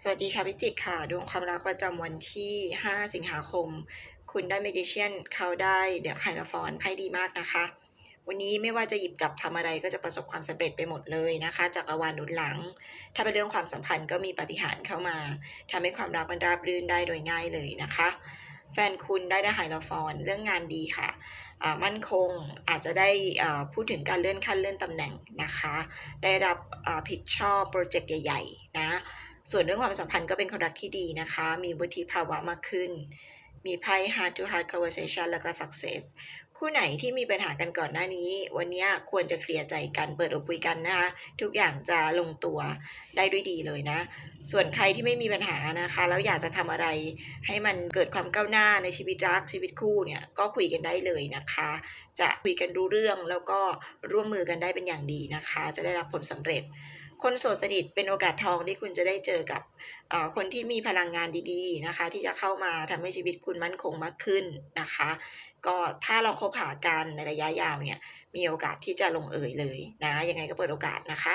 สวัสดีค่ะพิจิกค่ะ ดวงความรักประจำวันที่ 5 สิงหาคม คุณได้เมจิเชียนเขาได้เดอะไฮลฟอนไพ่ดีมากนะคะ วันนี้ไม่ว่าจะหยิบจับทำอะไรก็จะประสบความสำเร็จไปหมดเลยนะคะจากรวาลหนุนหลัง ถ้าเป็นเรื่องความสัมพันธ์ก็มีปฏิหารเข้ามาทำให้ความรักมันราบรื่นได้โดยง่ายเลยนะคะ แฟนคุณได้ได้ไฮลฟอนเรื่องงานดีค่ะอ่ามั่นคงอาจจะได้อ่าพูดถึงการเลื่อนขั้นเลื่อนตำแหน่งนะคะ ได้รับอ่าผิดชอบโปรเจกต์ใหญ่ ๆ นะ ส่วนเรื่องความสัมพันธ์ก็เป็นคนรักที่ดีนะคะ มีวุฒิภาวะมากขึ้น มีไพ่ heart to heart conversation แล้วก็ success คู่ไหนที่มีปัญหากันก่อนหน้านี้ วันนี้ควรจะเคลียร์ใจกัน เปิดอกคุยกันนะคะ ทุกอย่างจะลงตัวได้ด้วยดีเลยนะ ส่วนใครที่ไม่มีปัญหานะคะ แล้วอยากจะทำอะไรให้มันเกิดความก้าวหน้าในชีวิตรักชีวิตคู่เนี่ย ก็คุยกันได้เลยนะคะ จะคุยกันรู้เรื่องแล้วก็ร่วมมือกันได้เป็นอย่างดีนะคะ จะได้รับผลสำเร็จ คนโสดสนิทเป็นโอกาสทองที่คุณจะได้เจอกับคนที่มีพลังงานดีๆนะคะ ที่จะเข้ามาทำให้ชีวิตคุณมั่นคงมากขึ้นนะคะ ก็ถ้าลองคบหากันในระยะยาวเนี่ยมีโอกาสที่จะลงเอยเลยนะยังไงก็เปิดโอกาสนะคะ